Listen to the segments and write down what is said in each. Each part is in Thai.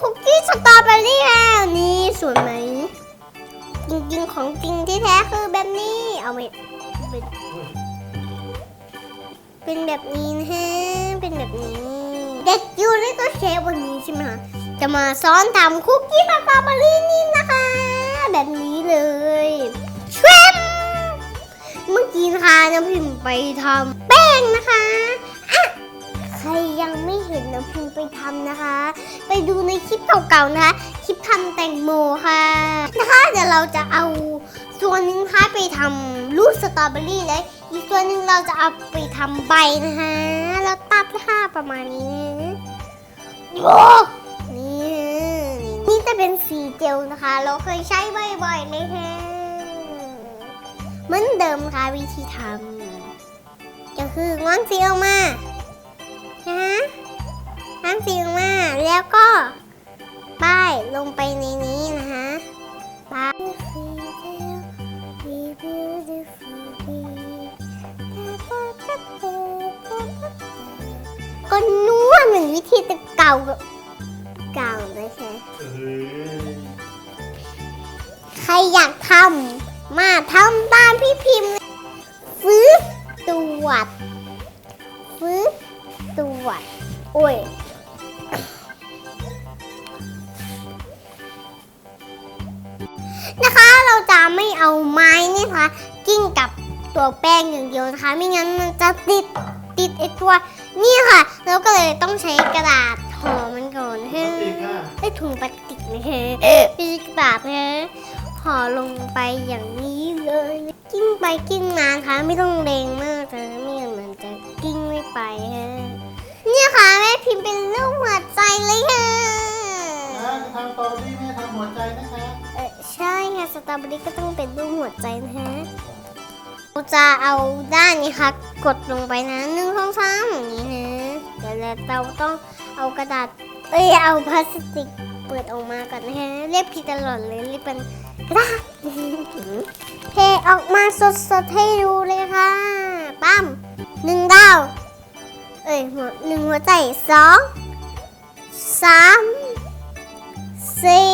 คุกกี้สตรอเบอรี่แล้วนี่สวยไหม จริงๆ ของจริงที่แท้คือแบบนี้ เอาไปเป็นแบบนี้นะฮะ เป็นแบบนี้ เด็กยูนี่ก็เชฟวันนี้ใช่ไหมคะ จะมาสอนทำคุกกี้สตรอเบอรี่นี่นะคะ แบบนี้เลยชวมเมื่อกี้นะคะน้ำพิมพ์ไปทำแป้งนะคะอะ ใครยังไม่เห็นน้ำพิมไปทำนะคะ ไปดูในคลิปเก่าๆนะคะ คลิปทำแตงโมค่ะนะคะเดี๋ยวเราจะเอาส่วนหนึ่งนะคะไปทำลูกสตรอเบอรี่และอีกส่วนหนึ่งเราจะเอาไปทำใบนะคะแล้วตัดค่าประมาณนี้นะโอ้นี่นี่จะเป็นสีเจลนะคะ เราเคยใช้บ่อยๆเลยค่ะเหมือนเดิมค่ะวิธีทำก็คือง้อนสีออกมา นะคะง้อนสีมาแล้วก็ ป้ายลงไปในนี้นะคะป้ายก็นวดเหมือนวิธีแต่เก่าเก่านะคะเออใครอยากทำมาทำตามพี่พิมพ์ฟื้นตรวจ โอ้ยนะคะเราจะไม่เอาไม้นี่นะคะกิ้งกับตัวแป้งอย่างเดียวนะคะ ไม่งั้นมันจะติดติดไอตัวนี่ค่ะเราก็เลยต้องใช้กระดาษห่อมันก่อนให้จริงอะไอถุงพลาสติกนะคะปีกระดาษนะคะห่อลงไปอย่างนี้เลย กิ้งไปกิ้งมาค่ะไม่ต้องเรงมากนะไม่งั้นมันจะกิ้งไม่ไปฮะ เป็นรูปหัวใจเลยค่ะ นะจะทำตอรี่แม่ทำหัวใจนะคะเออใช่ค่ะสตรอเบอรี่ก็ต้องเป็นรูปหัวใจนะฮะเราจะเอาด้านนี้ค่ะ กดลงไปนะหนึ่งสองสามอย่างนี้นะเดี๋ยวเราต้องเอากระดาษ เอ้ยเอาพลาสติกเปิดออกมาก่อนนะฮะเรียบผิดตลอดเลยเรียบเป็นกระดาษ เทออกมาสดๆให้ดูเลยค่ะ หัวใจสองสามสี่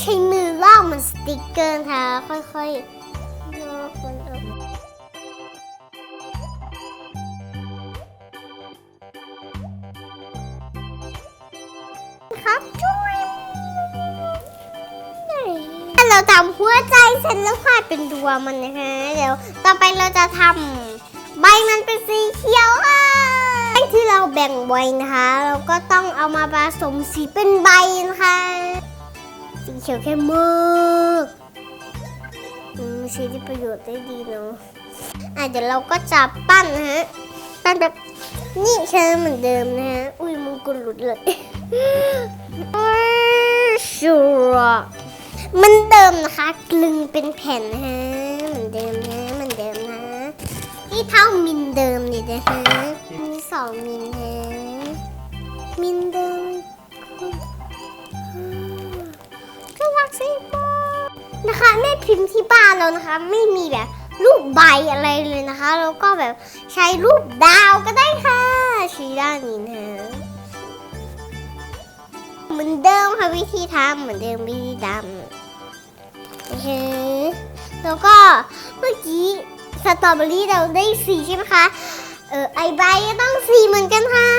ใช้มือลอกมันสติกเกอร์ค่ะค่อยๆลอกมันออกครับจุ๊ยเราทำหัวใจเสร็จแล้วค่ะเป็นดวงมันนะคะเดี๋ยวต่อไปเราจะทำใบมันเป็นสีเขียวค่ะ เราแบ่งไว้นะคะ เราก็ต้องเอามาผสมสีเป็นใบนะคะ สีเขียวเข้มมากอืมใช้ที่ประโยชน์ได้ดีเนาะอะเดี๋ยวเราก็จะปั้นนะฮะ ปั้นแบบนี่ใช่เหมือนเดิมนะฮะ อุ้ยมึงกุหลุดเลยชัวร์เหมันเดิมนะคะ กลึงเป็นแผ่นนะฮะ เหมือนเดิมนะเหมือนเดิมนะนี่เท่ามิลเดิมเลยนะฮะ มีสองมิลฮะมิลเดิมก็รักสิบนะคะแม่พิมพ์ที่บ้านเรานะคะ ไม่มีแบบรูปใบอะไรเลยนะคะแล้วก็แบบใช้รูปดาวก็ได้ค่ะชีด้านนี้นะเหมือนเดิมค่ะวิธีทำเหมือนเดิมวิธีดำโอเคแล้วก็เมื่อกี้สตรอเบอรี่เราได้สีใช่ไหมคะ เออไอใบก็ต้องสี่เหมือนกันค่ะ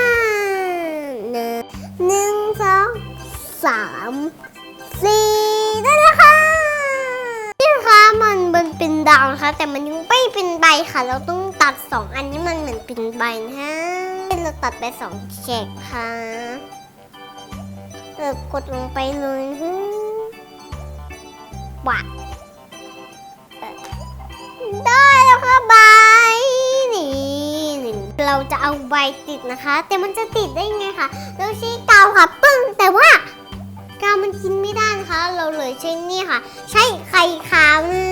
หนึ่งหนึ่งสองสามสี่ได้แล้วค่ะนี่นะคะมันมันเป็นดาวนะคะ แต่มันยังไม่เป็นใบค่ะ เราต้องตัดสองอันนี้มันเหมือนเป็นใบนะฮะเราตัดไปสองแฉกค่ะเออกดลงไปเลยฮะวัดเอ่อได้แล้วค่ะใบ ติดนะคะ แต่มันจะติดได้ไงคะเราใช้กาวค่ะปึ้งแต่ว่ากาวมันกินไม่ได้นะคะ เราเลยใช้นี่ค่ะ ใช้ไข่ขาวนะ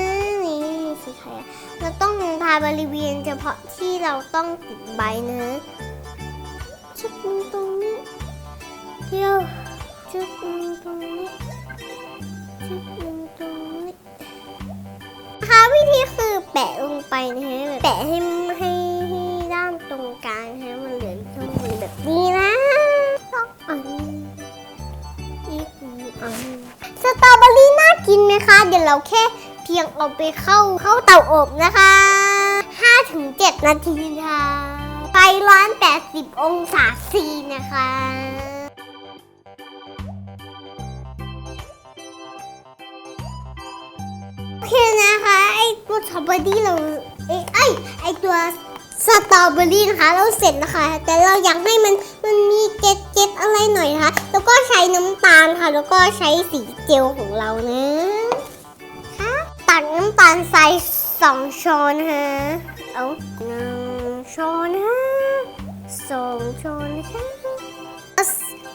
นี่สีไข่เราต้องทาบริเวณเฉพาะที่เราต้องติดใบนะชุดนตรงนี้เที่ยวชุดนตรงนี้ชุดนตรงนี้นะคะวิธีคือแปะลงไปนะฮะแปะให้ ตรอเบอรี่น่ากินไหมคะ เดี๋ยวเราแค่เพียงเอาไปเข้าเข้าเตาอบนะคะ 5-7 นาทีค่ะไฟร้อน 80 องศาซีนะคะโอเคนะคะ ไอตัวสตรอเบอรี่เรา เอ้ไอไอตัว สตรอเบอรี่นะคะ เราเสร็จนะคะ แต่เราอยากให้มันมันมีเก็ดเก็ดอะไรหน่อยนะคะแล้วก็ใช้น้ำตาลค่ะ แล้วก็ใช้สีเจลของเรานะค่ะตัดน้ำตาลใส่สองช้อนฮะเอาหนึ่งช้อนฮะสองช้อนค่ะ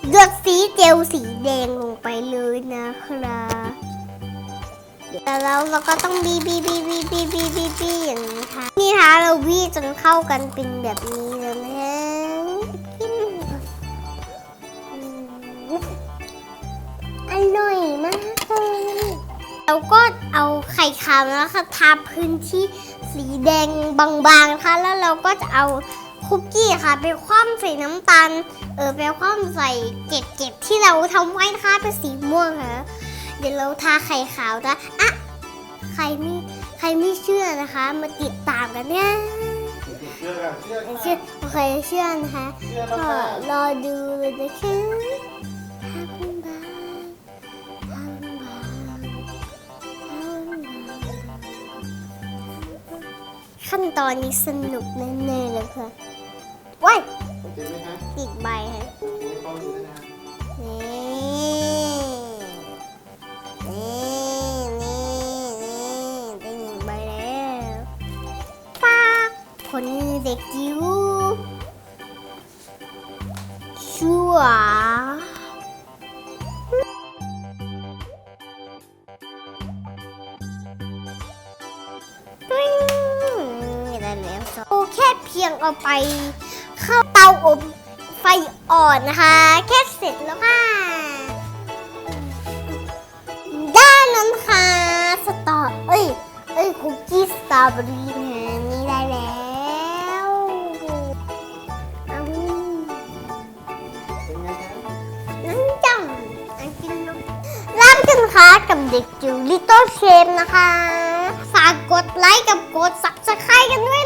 เลือกสีเจลสีแดงลงไปเลยนะครับแต่เราเราก็ต้องบีบีบีบีบีบีบีอย่างนี้ค่ะ คะเราบีจนเข้ากันเป็นแบบนี้เลยนะอร่อยมากเลยเราก็เอาไข่ขาวนะคะทาพื้นที่สีแดงบางๆนะคะแล้วเราก็จะเอาคุกกี้ค่ะไปคว่ำใส่น้ำตาลเออไปคว่ำใส่เก็บๆที่เราทำไว้นะคะเป็นสีม่วงค่ะเดี๋ยวเราทาไข่ขาวนะอะใครไม่ ครไม่เชื่อนะคะมาติดตามกันเนี่ยเชื่อกันเชื่อไม่ค่ะเชื่อโอเคเชื่อนะคะเชื่อแล้วก็ค่ะรอดูเลยนะคะห้าพันบาทห้าพันบาทห้าพันบาทขั้นตอนนี้สนุกแน่ๆเลยค่ะว้ายโอเคไหมคะติดใบค่ะไม่ต้องดูด้วยนะนี่ คนเด็กจิ๋วชัวปิ้งได้แล้วโอแค่เพียงเอาไปเข้าเตาอบไฟอ่อนนะคะ แค่เสร็จแล้วค่ะได้แล้วนะคะสตอเอ้ย เอ้ยคุกกี้สตรอเบอรี่นะ กันค่ะกับเด็กจิ๋วลิตเติ้ลเชมนะคะ ฝากกดไลค์กับกดซับสไครต์กันด้วย